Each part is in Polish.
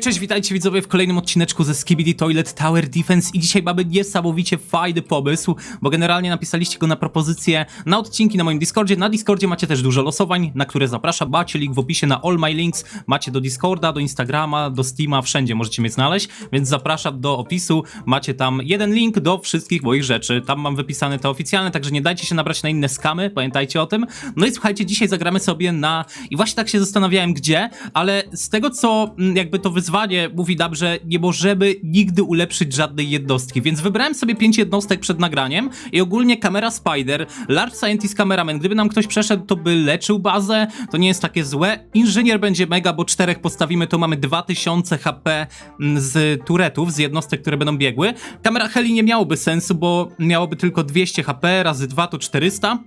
Cześć, witajcie widzowie w kolejnym odcineczku ze Skibidi Toilet Tower Defense i dzisiaj mamy niesamowicie fajny pomysł, bo generalnie napisaliście go na propozycję na odcinki na moim Discordzie. Na Discordzie macie też dużo losowań, na które zapraszam. Macie link w opisie na all my links, macie do Discorda, do Instagrama, do Steama, wszędzie możecie mnie znaleźć, więc zapraszam do opisu. Macie tam jeden link do wszystkich moich rzeczy. Tam mam wypisane te oficjalne, także nie dajcie się nabrać na inne skamy, pamiętajcie o tym. No i słuchajcie, dzisiaj zagramy sobie na... I właśnie tak się zastanawiałem gdzie, ale z tego co mm, jakby to wyzwanie mówi nam, że nie możemy nigdy ulepszyć żadnej jednostki, więc wybrałem sobie pięć jednostek przed nagraniem i ogólnie kamera Spider, Large Scientist Cameraman, gdyby nam ktoś przeszedł, to by leczył bazę, to nie jest takie złe. Inżynier będzie mega, bo czterech postawimy, to mamy 2000 HP mm, z turetów, z jednostek, które będą biegły. Kamera Heli nie miałoby sensu, bo miałoby tylko 200 HP, razy 2 to 400.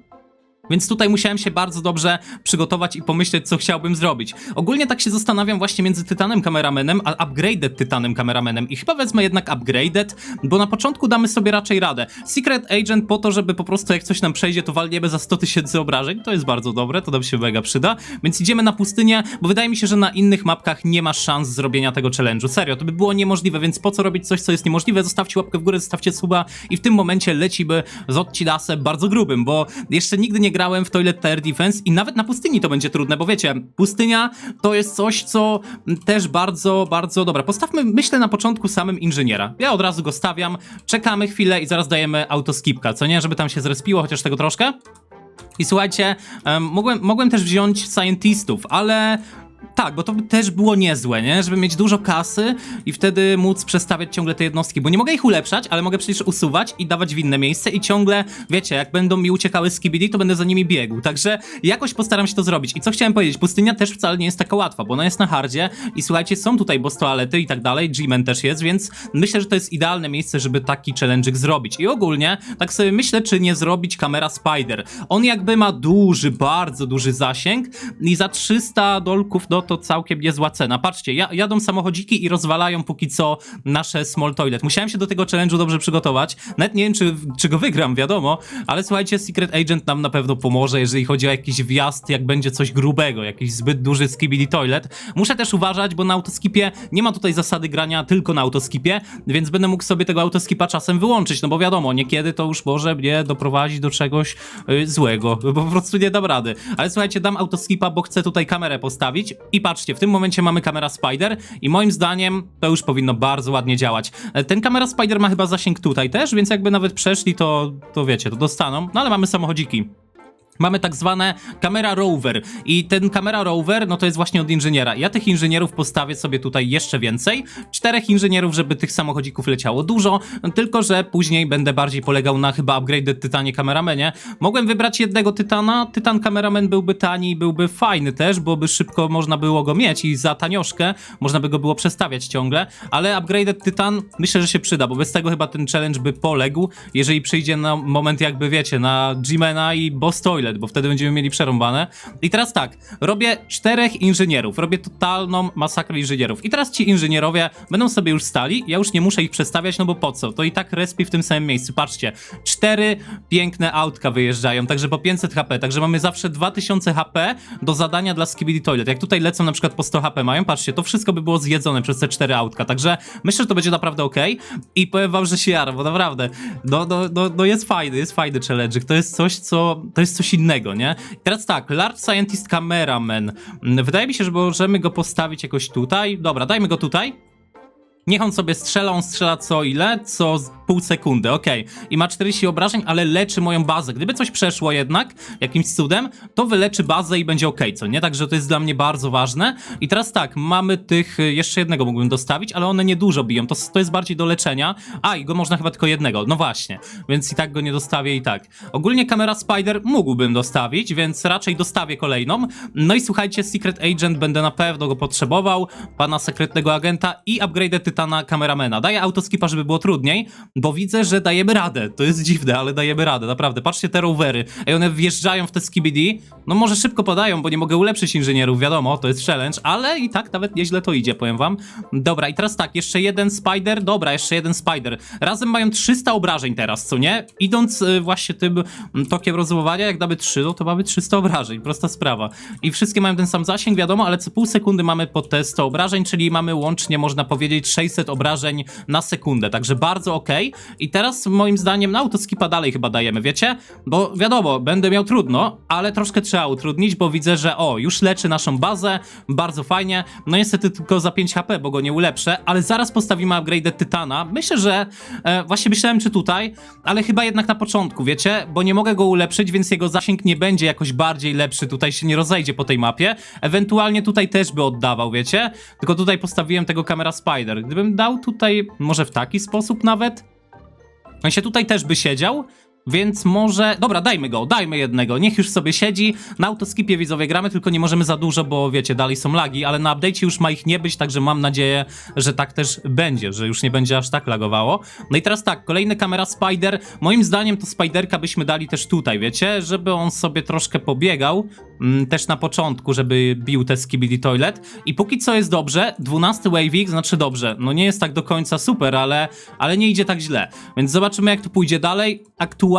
Więc tutaj musiałem się bardzo dobrze przygotować i pomyśleć, co chciałbym zrobić. Ogólnie tak się zastanawiam właśnie między Tytanem Kameramenem, a Upgraded Tytanem Kameramenem. I chyba wezmę jednak Upgraded, bo na początku damy sobie raczej radę. Secret Agent po to, żeby po prostu jak coś nam przejdzie, to walniemy za 100 tysięcy obrażeń. To jest bardzo dobre, to nam się mega przyda. Więc idziemy na pustynię, bo wydaje mi się, że na innych mapkach nie ma szans zrobienia tego challenge'u. Serio, to by było niemożliwe, więc po co robić coś, co jest niemożliwe? Zostawcie łapkę w górę, zostawcie suba i w tym momencie lecimy z odcinasem bardzo grubym, bo jeszcze nigdy nie grałem w Toilet Tower Defense i nawet na pustyni to będzie trudne, bo wiecie, pustynia to jest coś, co też bardzo, bardzo dobra. Postawmy, myślę, na początku samym inżyniera. Ja od razu go stawiam, czekamy chwilę i zaraz dajemy autoskipka, co nie? Żeby tam się zrespiło chociaż tego troszkę. I słuchajcie, em, mogłem, mogłem też wziąć scientistów, ale tak, bo to by też było niezłe, nie? Żeby mieć dużo kasy i wtedy móc przestawiać ciągle te jednostki, bo nie mogę ich ulepszać, ale mogę przecież usuwać i dawać w inne miejsce i ciągle, wiecie, jak będą mi uciekały KBD, to będę za nimi biegł, także jakoś postaram się to zrobić. I co chciałem powiedzieć, pustynia też wcale nie jest taka łatwa, bo ona jest na hardzie i słuchajcie, są tutaj boss toalety i tak dalej, G-Man też jest, więc myślę, że to jest idealne miejsce, żeby taki challenge'ik zrobić. I ogólnie, tak sobie myślę, czy nie zrobić kamera Spider. On jakby ma duży, bardzo duży zasięg i za 300 dolków, no to całkiem niezła cena. Patrzcie, ja, jadą samochodziki i rozwalają póki co nasze small toilet. Musiałem się do tego challenge'u dobrze przygotować. Nawet nie wiem, czy, czy go wygram, wiadomo, ale słuchajcie, Secret Agent nam na pewno pomoże, jeżeli chodzi o jakiś wjazd, jak będzie coś grubego, jakiś zbyt duży skibidi toilet. Muszę też uważać, bo na autoskipie nie ma tutaj zasady grania tylko na autoskipie, więc będę mógł sobie tego autoskipa czasem wyłączyć, no bo wiadomo, niekiedy to już może mnie doprowadzić do czegoś y, złego, bo po prostu nie dam rady. Ale słuchajcie, dam autoskipa, bo chcę tutaj kamerę postawić i patrzcie, w tym momencie mamy kamera Spider i moim zdaniem to już powinno bardzo ładnie działać. E, Ten kamera Spider ma chyba zasięg tutaj też, więc jakby nawet przeszli, to, to wiecie, to dostaną. No ale mamy samochodziki. Mamy tak zwane kamera rover i ten kamera rover, no to jest właśnie od inżyniera. Ja tych inżynierów postawię sobie tutaj jeszcze więcej. Czterech inżynierów, żeby tych samochodzików leciało dużo, tylko że później będę bardziej polegał na chyba upgraded tytanie kameramenie. Mogłem wybrać jednego tytana, tytan kameramen byłby tani, byłby fajny też, bo by szybko można było go mieć i za tanioszkę można by go było przestawiać ciągle, ale upgraded tytan myślę, że się przyda, bo bez tego chyba ten challenge by poległ, jeżeli przyjdzie na moment jakby wiecie, na G-Mana i Boss Toilet, bo wtedy będziemy mieli przerąbane. I teraz tak, robię czterech inżynierów, robię totalną masakrę inżynierów. I teraz ci inżynierowie będą sobie już stali, ja już nie muszę ich przestawiać, no bo po co? To i tak respi w tym samym miejscu. Patrzcie, cztery piękne autka wyjeżdżają, także po 500 HP, także mamy zawsze 2000 HP do zadania dla Skibidi Toilet. Jak tutaj lecą na przykład po 100 HP mają, patrzcie, to wszystko by było zjedzone przez te cztery autka, także myślę, że to będzie naprawdę ok. I powiem wam, że się jaram, bo naprawdę, no, no, no, no jest fajny, jest fajny challenge, to jest coś, co, to jest coś innego, nie? I teraz tak, Large Scientist Cameraman, Mm, wydaje mi się, że możemy go postawić jakoś tutaj, dobra, dajmy go tutaj. Niech on sobie strzela, on strzela co ile? Co z pół sekundy, okej. I ma 40 obrażeń, ale leczy moją bazę. Gdyby coś przeszło jednak, jakimś cudem, to wyleczy bazę i będzie okej, co nie? Także to jest dla mnie bardzo ważne. I teraz tak, mamy tych, y, jeszcze jednego mógłbym dostawić, ale one niedużo biją, to, to jest bardziej do leczenia. A, i go można chyba tylko jednego, no właśnie. Więc i tak go nie dostawię i tak. Ogólnie kamera Spider mógłbym dostawić, więc raczej dostawię kolejną. No i słuchajcie, Secret Agent będę na pewno go potrzebował, pana sekretnego agenta i upgrade'y Tytana kameramena. Daję autoskipa, żeby było trudniej, bo widzę, że dajemy radę. To jest dziwne, ale dajemy radę, naprawdę. Patrzcie te rowery. Ej, one wjeżdżają w te skibidi. No może szybko podają, bo nie mogę ulepszyć inżynierów, wiadomo, to jest challenge, ale i tak nawet nieźle to idzie, powiem wam. Dobra, i teraz tak, jeszcze jeden spider, dobra, jeszcze jeden spider. Razem mają 300 obrażeń teraz, co nie? Idąc y, właśnie tym tokiem rozwołania, jak damy 3, no to mamy 300 obrażeń, prosta sprawa. I wszystkie mają ten sam zasięg, wiadomo, ale co pół sekundy mamy po te 100 obrażeń, czyli mamy łącznie, można powiedzieć, 600 obrażeń na sekundę, także bardzo okej. I teraz moim zdaniem na autoskipa dalej chyba dajemy, wiecie? Bo wiadomo, będę miał trudno, ale troszkę trzeba utrudnić, bo widzę, że o, już leczy naszą bazę, bardzo fajnie. No niestety tylko za 5 HP, bo go nie ulepszę, ale zaraz postawimy upgrade Tytana. Myślę, że e, właśnie myślałem, czy tutaj, ale chyba jednak na początku, wiecie? Bo nie mogę go ulepszyć, więc jego zasięg nie będzie jakoś bardziej lepszy, tutaj się nie rozejdzie po tej mapie. Ewentualnie tutaj też by oddawał, wiecie? Tylko tutaj postawiłem tego kamera Spider. Gdybym dał tutaj, może w taki sposób nawet, on się tutaj też by siedział, więc może... Dobra, dajmy go, dajmy jednego, niech już sobie siedzi. Na autoskipie widzowie gramy, tylko nie możemy za dużo, bo wiecie, dalej są lagi, ale na update'cie już ma ich nie być, także mam nadzieję, że tak też będzie, że już nie będzie aż tak lagowało. No i teraz tak, kolejny kamera Spider. Moim zdaniem to Spiderka byśmy dali też tutaj, wiecie, żeby on sobie troszkę pobiegał, mm, też na początku, żeby bił te Skibidi Toilet. I póki co jest dobrze, 12 Waving znaczy dobrze, no nie jest tak do końca super, ale, ale nie idzie tak źle. Więc zobaczymy jak to pójdzie dalej. Aktualnie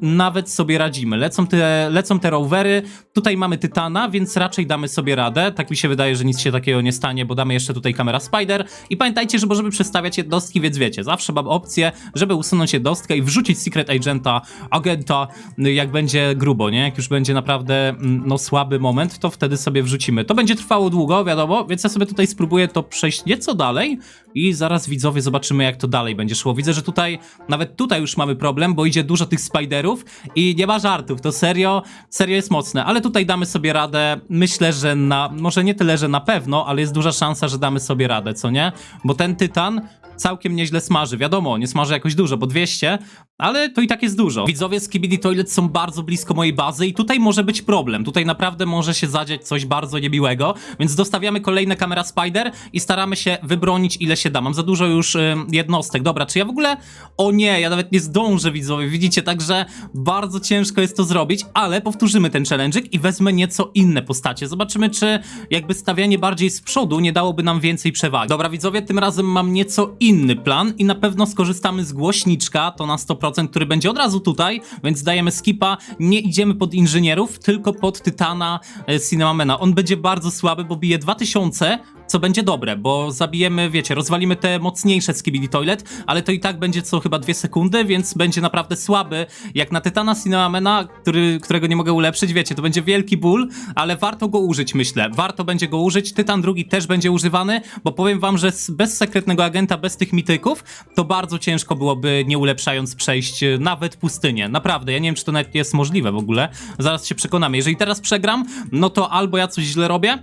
nawet sobie radzimy. Lecą te, lecą te rowery, tutaj mamy Tytana, więc raczej damy sobie radę. Tak mi się wydaje, że nic się takiego nie stanie, bo damy jeszcze tutaj kamera Spider. I pamiętajcie, że możemy przestawiać jednostki, więc wiecie, zawsze mam opcję, żeby usunąć jednostkę i wrzucić Secret Agenta, agenta, jak będzie grubo, nie? Jak już będzie naprawdę mm, no słaby moment, to wtedy sobie wrzucimy. To będzie trwało długo, wiadomo, więc ja sobie tutaj spróbuję to przejść nieco dalej i zaraz widzowie zobaczymy jak to dalej będzie szło. Widzę, że tutaj, nawet tutaj już mamy problem, bo idzie dużo tych spiderów i nie ma żartów, to serio, serio jest mocne, ale tutaj damy sobie radę, myślę, że na, może nie tyle, że na pewno, ale jest duża szansa, że damy sobie radę, co nie? Bo ten tytan całkiem nieźle smaży. Wiadomo, nie smaży jakoś dużo, bo 200, ale to i tak jest dużo. Widzowie z Kibidi Toilet są bardzo blisko mojej bazy i tutaj może być problem. Tutaj naprawdę może się zadziać coś bardzo niemiłego, więc dostawiamy kolejne kamera Spider i staramy się wybronić ile się da. Mam za dużo już ym, jednostek. Dobra, czy ja w ogóle... O nie, ja nawet nie zdążę, widzowie. Widzicie, także bardzo ciężko jest to zrobić, ale powtórzymy ten challenge'ik i wezmę nieco inne postacie. Zobaczymy, czy jakby stawianie bardziej z przodu nie dałoby nam więcej przewagi. Dobra, widzowie, tym razem mam nieco inny plan i na pewno skorzystamy z głośniczka, to na 100%, który będzie od razu tutaj, więc dajemy skipa, nie idziemy pod inżynierów, tylko pod Tytana e, Cinnamomana. On będzie bardzo słaby, bo bije 2000, co będzie dobre, bo zabijemy, wiecie, rozwalimy te mocniejsze Skibidi Toilet, ale to i tak będzie co chyba dwie sekundy, więc będzie naprawdę słaby, jak na Tytana Cinnamomana, który, którego nie mogę ulepszyć, wiecie, to będzie wielki ból, ale warto go użyć, myślę, warto będzie go użyć, Tytan drugi też będzie używany, bo powiem wam, że bez sekretnego agenta, bez tych mityków, to bardzo ciężko byłoby, nie ulepszając, przejść e, nawet pustynię, naprawdę, ja nie wiem, czy to nawet jest możliwe w ogóle, zaraz się przekonamy, jeżeli teraz przegram, no to albo ja coś źle robię,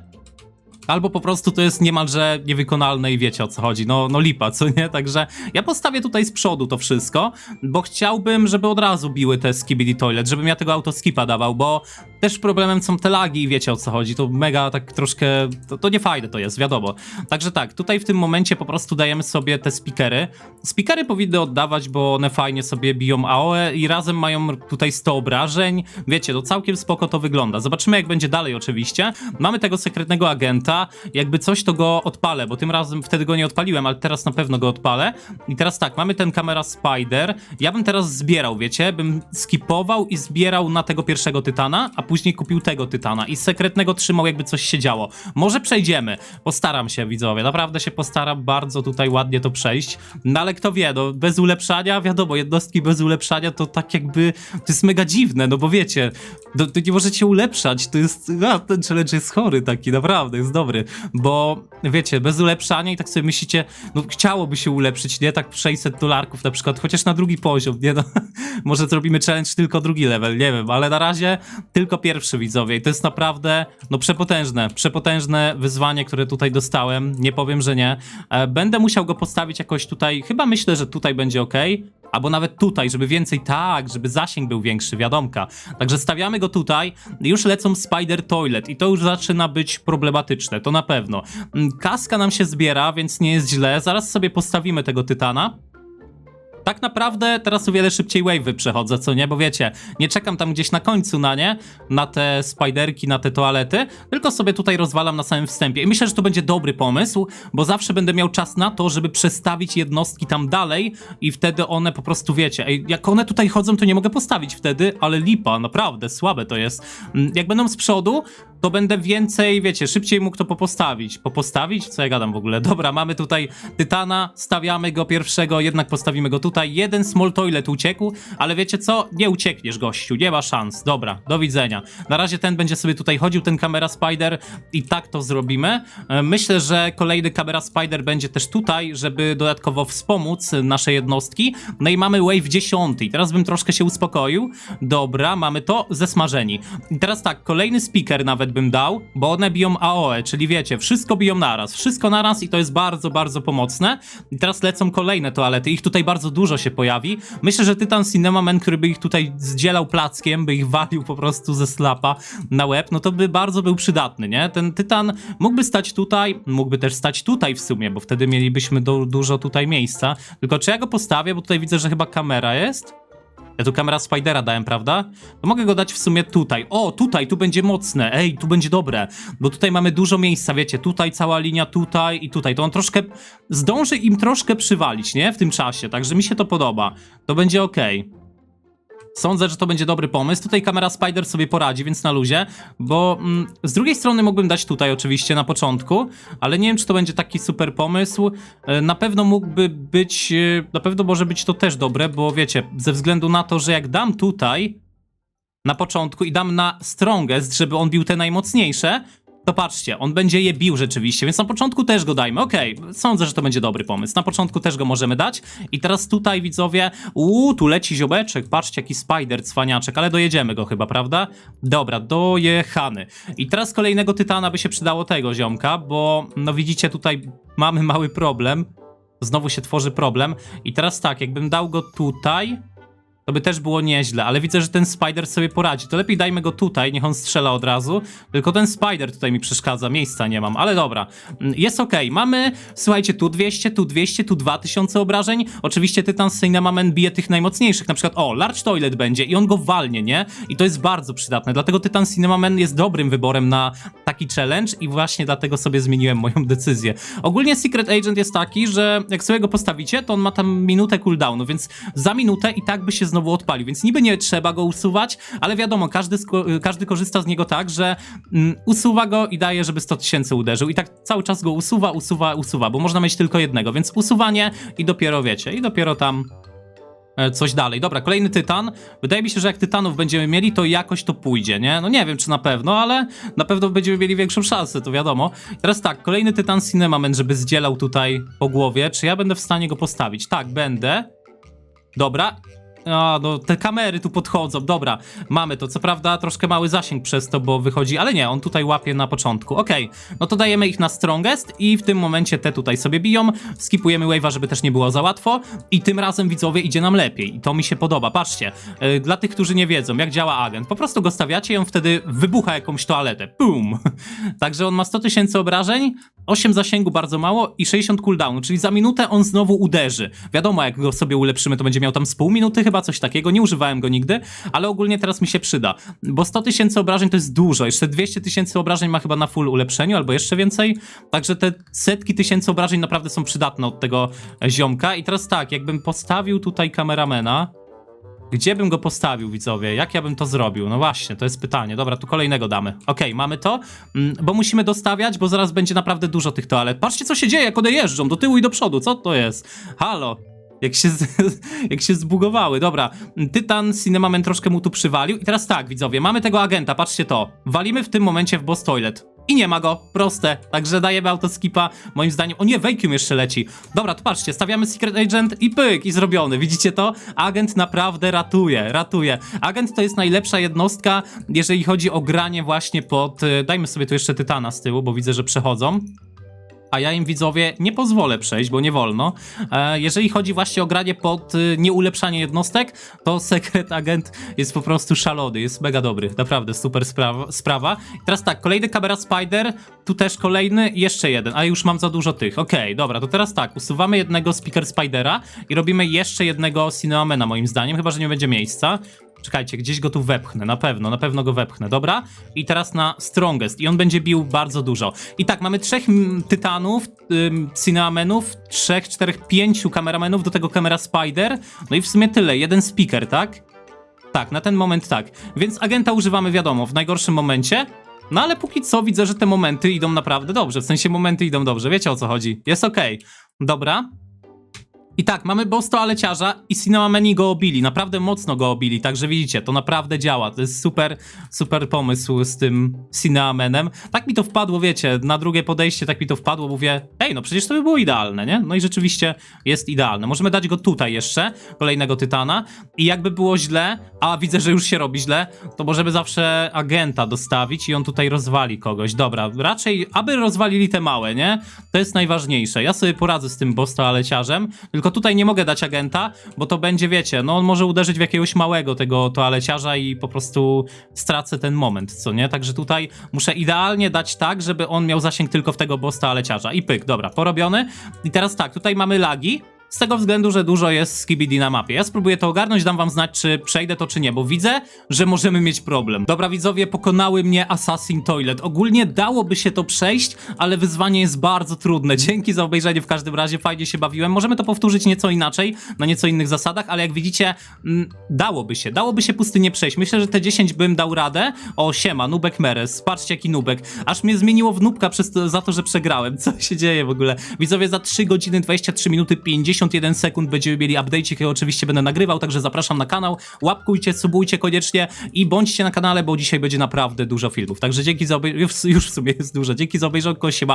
Albo po prostu to jest niemalże niewykonalne i wiecie o co chodzi. No, no lipa, co nie? Także ja postawię tutaj z przodu to wszystko, bo chciałbym, żeby od razu biły te skibidi toilet, żebym ja tego autoskipa dawał, bo też problemem są te lagi i wiecie o co chodzi. To mega tak troszkę, to, to nie fajne to jest, wiadomo. Także tak, tutaj w tym momencie po prostu dajemy sobie te speakery. Speakery powinny oddawać, bo one fajnie sobie biją AOE i razem mają tutaj 100 obrażeń. Wiecie, to całkiem spoko to wygląda. Zobaczymy jak będzie dalej oczywiście. Mamy tego sekretnego agenta. Jakby coś to go odpalę, bo tym razem wtedy go nie odpaliłem, ale teraz na pewno go odpalę. I teraz tak, mamy ten kamera Spider. Ja bym teraz zbierał, wiecie, bym skipował i zbierał na tego pierwszego tytana, a później kupił tego tytana i sekretnego trzymał jakby coś się działo. Może przejdziemy. Postaram się, widzowie. Naprawdę się postaram bardzo tutaj ładnie to przejść. No ale kto wie, no bez ulepszania, wiadomo, jednostki bez ulepszania to tak jakby, to jest mega dziwne, no bo wiecie, no, to nie możecie ulepszać, to jest, a, ten challenge jest chory taki, naprawdę, jest dobry, bo wiecie, bez ulepszania i tak sobie myślicie, no chciałoby się ulepszyć, nie, tak 600 dolarków na przykład, chociaż na drugi poziom, nie? No, może zrobimy challenge tylko drugi level, nie wiem, ale na razie tylko pierwszy widzowie i to jest naprawdę, no przepotężne, przepotężne wyzwanie, które tutaj dostałem, nie powiem, że nie, e, będę musiał go postawić jakoś tutaj, chyba myślę, że tutaj będzie ok, Albo nawet tutaj, żeby więcej, tak, żeby zasięg był większy, wiadomka. Także stawiamy go tutaj, już lecą Spider Toilet i to już zaczyna być problematyczne, to na pewno. Mm, Kaska nam się zbiera, więc nie jest źle. Zaraz sobie postawimy tego Tytana. Tak naprawdę teraz o wiele szybciej wave'y przechodzę, co nie? Bo wiecie, nie czekam tam gdzieś na końcu na nie, na te spiderki, na te toalety, tylko sobie tutaj rozwalam na samym wstępie. I myślę, że to będzie dobry pomysł, bo zawsze będę miał czas na to, żeby przestawić jednostki tam dalej i wtedy one po prostu, wiecie, ej, jak one tutaj chodzą, to nie mogę postawić wtedy, ale lipa, naprawdę, słabe to jest. Mm, Jak będą z przodu, to będę więcej, wiecie, szybciej mógł to popostawić. Popostawić? Co ja gadam w ogóle? Dobra, mamy tutaj Tytana, stawiamy go pierwszego, jednak postawimy go tutaj. Jeden small toilet uciekł, ale wiecie co? Nie uciekniesz, gościu, nie ma szans. Dobra, do widzenia. Na razie ten będzie sobie tutaj chodził, ten kamera Spider i tak to zrobimy. E, Myślę, że kolejny kamera Spider będzie też tutaj, żeby dodatkowo wspomóc nasze jednostki. No i mamy wave 10. Teraz bym troszkę się uspokoił. Dobra, mamy to zesmażeni. I teraz tak, kolejny speaker nawet bym dał, bo one biją AOE, czyli wiecie, wszystko biją naraz, wszystko naraz i to jest bardzo, bardzo pomocne. I teraz lecą kolejne toalety, ich tutaj bardzo dużo się pojawi. Myślę, że Tytan Cinema Man, który by ich tutaj zdzielał plackiem, by ich walił po prostu ze slapa na łeb, no to by bardzo był przydatny, nie? Ten Tytan mógłby stać tutaj, mógłby też stać tutaj w sumie, bo wtedy mielibyśmy du dużo tutaj miejsca. Tylko czy ja go postawię, bo tutaj widzę, że chyba kamera jest? Ja tu kamera Spidera dałem, prawda? To mogę go dać w sumie tutaj. O, tutaj, tu będzie mocne. Ej, tu będzie dobre. Bo tutaj mamy dużo miejsca, wiecie, tutaj cała linia, tutaj i tutaj. To on troszkę, zdąży im troszkę przywalić, nie? W tym czasie, także mi się to podoba. To będzie okej. Sądzę, że to będzie dobry pomysł. Tutaj kamera Spider sobie poradzi, więc na luzie, bo mm, z drugiej strony mógłbym dać tutaj oczywiście na początku, ale nie wiem, czy to będzie taki super pomysł. E, Na pewno mógłby być, e, na pewno może być to też dobre, bo wiecie, ze względu na to, że jak dam tutaj na początku i dam na strongest, żeby on bił te najmocniejsze, to patrzcie, on będzie je bił rzeczywiście, więc na początku też go dajmy. Okej, sądzę, że to będzie dobry pomysł. Na początku też go możemy dać. I teraz tutaj widzowie, uuu, tu leci ziobeczek, patrzcie jaki spider, cwaniaczek, ale dojedziemy go chyba, prawda? Dobra, dojechany. I teraz kolejnego tytana by się przydało tego ziomka, bo no widzicie tutaj mamy mały problem. Znowu się tworzy problem. I teraz tak, jakbym dał go tutaj, to by też było nieźle, ale widzę, że ten Spider sobie poradzi. To lepiej dajmy go tutaj, niech on strzela od razu. Tylko ten Spider tutaj mi przeszkadza, miejsca nie mam, ale dobra. Mm, Jest okej, mamy, słuchajcie, tu 200, tu 200, tu 2000 obrażeń. Oczywiście Tytan Cinemaman bije tych najmocniejszych, na przykład, o, Large Toilet będzie i on go walnie, nie? I to jest bardzo przydatne, dlatego Tytan Cinemaman jest dobrym wyborem na taki challenge i właśnie dlatego sobie zmieniłem moją decyzję. Ogólnie Secret Agent jest taki, że jak sobie go postawicie, to on ma tam minutę cooldownu, więc za minutę i tak by się znowu odpalił, więc niby nie trzeba go usuwać, ale wiadomo, każdy, każdy korzysta z niego tak, że mm, usuwa go i daje, żeby 100 tysięcy uderzył i tak cały czas go usuwa, usuwa, usuwa, bo można mieć tylko jednego, więc usuwanie i dopiero wiecie, i dopiero tam e, coś dalej. Dobra, kolejny tytan. Wydaje mi się, że jak tytanów będziemy mieli, to jakoś to pójdzie, nie? No nie wiem, czy na pewno, ale na pewno będziemy mieli większą szansę, to wiadomo. Teraz tak, kolejny tytan Cinnamon, żeby zdzielał tutaj po głowie. Czy ja będę w stanie go postawić? Tak, będę. Dobra. A, no te kamery tu podchodzą, dobra, mamy to. Co prawda troszkę mały zasięg przez to, bo wychodzi, ale nie, on tutaj łapie na początku. Okej, no to dajemy ich na strongest i w tym momencie te tutaj sobie biją. Skipujemy wave'a, żeby też nie było za łatwo i tym razem widzowie idzie nam lepiej i to mi się podoba. Patrzcie, yy, dla tych, którzy nie wiedzą, jak działa agent, po prostu go stawiacie i on wtedy wybucha jakąś toaletę. Boom! Także on ma 100 tysięcy obrażeń, 8 zasięgu bardzo mało i 60 cooldownu, czyli za minutę on znowu uderzy. Wiadomo, jak go sobie ulepszymy, to będzie miał tam z pół minuty chyba, coś takiego, nie używałem go nigdy, ale ogólnie teraz mi się przyda, bo 100 tysięcy obrażeń to jest dużo, jeszcze 200 tysięcy obrażeń ma chyba na full ulepszeniu, albo jeszcze więcej, także te setki tysięcy obrażeń naprawdę są przydatne od tego ziomka i teraz tak, jakbym postawił tutaj kameramena, gdzie bym go postawił, widzowie? Jak ja bym to zrobił? No właśnie, to jest pytanie. Dobra, tu kolejnego damy. Okej, mamy to, mm, bo musimy dostawiać, bo zaraz będzie naprawdę dużo tych toalet. Patrzcie, co się dzieje, jak one jeżdżą do tyłu i do przodu. Co to jest? Halo? Jak się, jak się zbugowały. Dobra, Tytan Cinemaman troszkę mu tu przywalił. I teraz tak, widzowie, mamy tego agenta, patrzcie to. Walimy w tym momencie w boss toilet. I nie ma go, proste. Także dajemy autoskipa, moim zdaniem. O nie, Vacuum jeszcze leci. Dobra, to patrzcie, stawiamy Secret Agent i pyk, i zrobiony. Widzicie to? Agent naprawdę ratuje, ratuje. Agent to jest najlepsza jednostka, jeżeli chodzi o granie właśnie pod... y, Dajmy sobie tu jeszcze Tytana z tyłu, bo widzę, że przechodzą. A ja im widzowie nie pozwolę przejść, bo nie wolno. E, jeżeli chodzi właśnie o granie pod y, nieulepszanie jednostek, to Secret Agent jest po prostu szalony, jest mega dobry, naprawdę super sprawa. sprawa. Teraz tak, kolejny kamera Spider, tu też kolejny, jeszcze jeden, a już mam za dużo tych. Okej, dobra, to teraz tak, usuwamy jednego Speaker Spidera i robimy jeszcze jednego Cinnamona moim zdaniem, chyba, że nie będzie miejsca. Czekajcie, gdzieś go tu wepchnę, na pewno, na pewno go wepchnę, dobra? I teraz na Strongest i on będzie bił bardzo dużo. I tak, mamy trzech mm, tytanów, ym, Cinnamenów, trzech, czterech, pięciu kameramenów, do tego kamera Spider, no i w sumie tyle, jeden speaker, tak? Tak, na ten moment tak. Więc agenta używamy, wiadomo, w najgorszym momencie. No ale póki co widzę, że te momenty idą naprawdę dobrze. W sensie momenty idą dobrze, wiecie o co chodzi. Jest okej. Dobra. I tak, mamy boss toaleciarza i Cinnameni go obili, naprawdę mocno go obili, także widzicie, to naprawdę działa, to jest super, super pomysł z tym Cinnamenem. Tak mi to wpadło, wiecie, na drugie podejście tak mi to wpadło, mówię, ej, no przecież to by było idealne, nie? No i rzeczywiście jest idealne. Możemy dać go tutaj jeszcze, kolejnego Tytana i jakby było źle, a widzę, że już się robi źle, to możemy zawsze agenta dostawić i on tutaj rozwali kogoś. Dobra, raczej, aby rozwalili te małe, nie? To jest najważniejsze. Ja sobie poradzę z tym boss toaleciarzem, tylko tutaj nie mogę dać agenta, bo to będzie, wiecie, no on może uderzyć w jakiegoś małego tego toaleciarza i po prostu stracę ten moment, co nie? Także tutaj muszę idealnie dać tak, żeby on miał zasięg tylko w tego boss toaleciarza. I pyk, dobra, porobiony. I teraz tak, tutaj mamy lagi, z tego względu, że dużo jest skibidi na mapie. Ja spróbuję to ogarnąć, dam wam znać, czy przejdę to, czy nie, bo widzę, że możemy mieć problem. Dobra, widzowie, pokonały mnie Assassin Toilet. Ogólnie dałoby się to przejść, ale wyzwanie jest bardzo trudne. Dzięki za obejrzenie w każdym razie, fajnie się bawiłem. Możemy to powtórzyć nieco inaczej, na nieco innych zasadach, ale jak widzicie, mm, dałoby się, dałoby się pustynię przejść. Myślę, że te 10 bym dał radę. O, siema, Nubek Meres, patrzcie jaki Nubek. Aż mnie zmieniło w Nubka przez to, za to, że przegrałem. Co się dzieje w ogóle? Widzowie, za 3 godziny 23 minuty 51 sekund będziemy mieli update, który oczywiście będę nagrywał, także zapraszam na kanał. Łapkujcie, subujcie koniecznie i bądźcie na kanale, bo dzisiaj będzie naprawdę dużo filmów. Także dzięki za obejrzenie, już w sumie jest dużo. Dzięki za obejrzenie, się